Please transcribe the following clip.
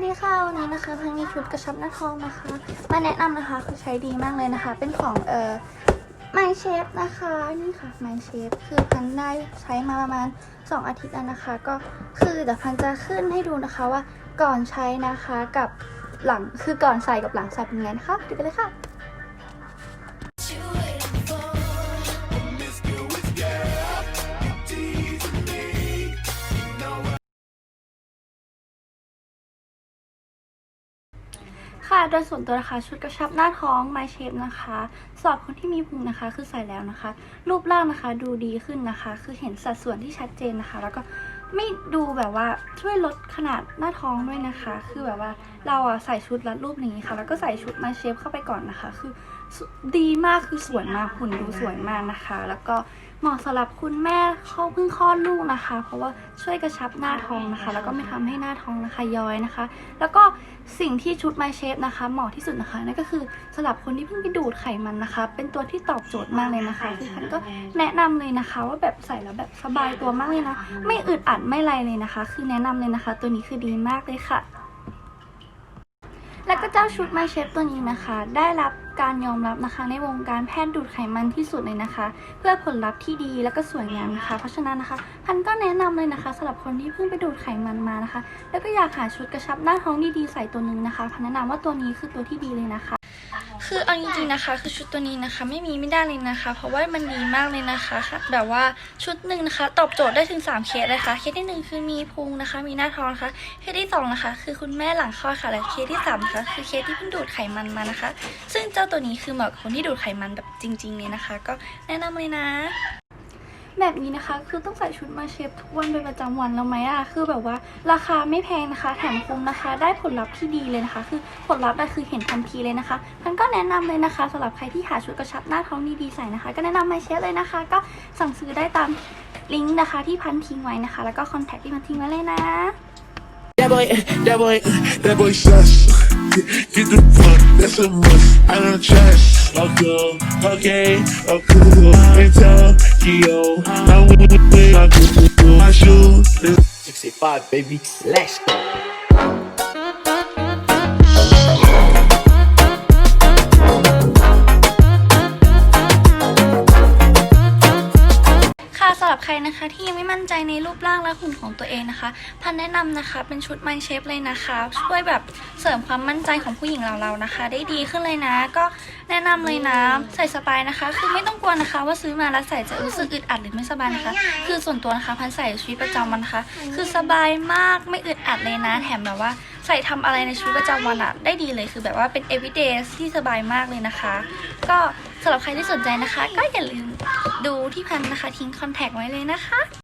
วัสดีค่ะวันนี้นะคะพันมีชุดกระชับหน้าท้องนะคะ มาแนะนำนะคะคือใช้ดีมากเลยนะคะ เป็นของเอ่อ My Shape นะคะนี่ค่ะ My Shape คือพันได้ใช้มาประมาณ 2 อาทิตย์แล้วนะคะ ก็คือเดี๋ยวพันจะขึ้นให้ดูนะคะว่าก่อนใช้นะคะกับหลังคือก่อนใส่กับหลังใส่เป็นไงนะคะดูไปเลยค่ะ ค่ะ โดยส่วนตัวนะคะ ชุดกระชับหน้าท้อง My Shape นะคะ สอบคนที่มีพุงนะคะ คือใส่แล้วนะคะ รูปร่างนะคะดูดีขึ้นนะคะ คือเห็นสัดส่วนที่ชัดเจนนะคะ แล้วก็ ไม่ดูแบบว่าช่วยลดขนาดหน้าท้องด้วยนะคะ คือแบบว่าเราอะใส่ชุดรัดรูปอย่างนี้ค่ะ แล้วก็ใส่ชุด My Shape เข้าไปก่อนนะคะ คือดีมากคือสวยมากหุ่นดูสวยมากนะคะ แล้วก็เหมาะสำหรับคุณแม่เข้าเพิ่งคลอดลูกนะคะ เพราะว่าช่วยกระชับหน้าท้องนะคะ แล้วก็ไม่ทำให้หน้าท้องนะคะย้อยนะคะ แล้วก็สิ่งที่ชุด My Shape นะคะ เหมาะที่สุดนะคะนั่นก็คือสำหรับคนที่เพิ่งไปดูดไขมันนะคะ เป็นตัวที่ตอบโจทย์มากเลยนะคะคือฉันก็แนะนำเลยนะคะ ว่าแบบใส่แล้วแบบสบายตัวมากเลยนะ ไม่อึดอัดไม่ไรเลยนะคะ คือแนะนำเลยนะคะ ตัวนี้คือดีมากเลยค่ะ แล้วก็เจ้าชุด My Shape ตัวนี้นะคะ ได้รับการยอมรับนะคะในวงการแพทย์ดูดไขมันที่สุดเลยนะคะ เพื่อผลลัพธ์ที่ดีแล้วก็สวยงามนะคะ เพราะฉะนั้นนะคะพันก็แนะนำเลยนะคะสำหรับคนที่เพิ่งไปดูดไขมันมานะคะ แล้วก็อยากหาชุดกระชับหน้าท้องดีๆใส่ตัวนึงนะคะพันแนะนำว่าตัวนี้คือตัวที่ดีเลยนะคะ คือเอาจริงๆนะคะ คือชุดตัวนี้นะคะ ไม่มีไม่ได้เลยนะคะ เพราะว่ามันดีมากเลยนะคะแบบว่าชุดหนึ่งนะคะ ตอบโจทย์ได้ถึง 3 เคสเลยค่ะเคสที่หนึ่งคือมีพุงนะคะ มีหน้าท้องนะคะเคสที่สองนะคะคือคุณแม่หลังคลอดค่ะและเคสที่สามนะคะคือเคสที่เพิ่งดูดไขมันมานะคะ ซึ่งเจ้าตัวนี้คือเหมาะกับคนที่ดูดไขมันแบบจริง ๆ เลยนะคะ ก็แนะนำเลยนะ แบบนี้นะคะ คือต้องใส่ชุดมาเชฟทุกวันเป็นประจำวันแล้วไหมอะคือแบบว่าราคาไม่แพงนะคะ แถมคุ้มนะคะ ได้ผลลัพธ์ที่ดีเลยนะคะ คือผลลัพธ์อะคือเห็นทันทีเลยนะคะพันก็แนะนำเลยนะคะสำหรับใครที่หาชุดกระชับหน้าท้องดีๆใส่นะคะ ก็แนะนำมาเชฟเลยนะคะ ก็สั่งซื้อได้ตามลิงก์นะคะที่พันทิ้งไว้นะคะ แล้วก็คอนแทคที่พันทิ้งไว้เลยนะ That boy, that boy, that boy sus. Get the fuck, that's a must. I don't trust. Okay, okay, okay. In Tokyo, I'm with my shoes. 65 baby. Let's go รับใครนะคะที่ยังไม่มั่นใจในรูปร่างและหุ่นของตัวเองนะคะ พันแนะนำนะคะเป็นชุด My Shape เลยนะคะ ช่วยแบบเสริมความมั่นใจของผู้หญิงเราเรานะคะ ได้ดีขึ้นเลยนะ ก็แนะนำเลยนะใส่สบายนะคะ คือไม่ต้องกลัวนะคะ ว่าซื้อมาแล้วใส่จะรู้สึกอึดอัดหรือไม่สบายนะคะ คือส่วนตัวนะคะพันใส่ชีวิตประจำวันนะคะ คือสบายมากไม่อึดอัดเลยนะ แถมแบบว่าใส่ทำอะไรในชีวิตประจำวันอะได้ดีเลยคือแบบว่าเป็น everyday ที่สบายมากเลยนะคะ ก็ สำหรับใครที่สนใจนะคะ ก็อย่าลืมดูที่พันนะคะ ทิ้งคอนแทคไว้เลยนะคะ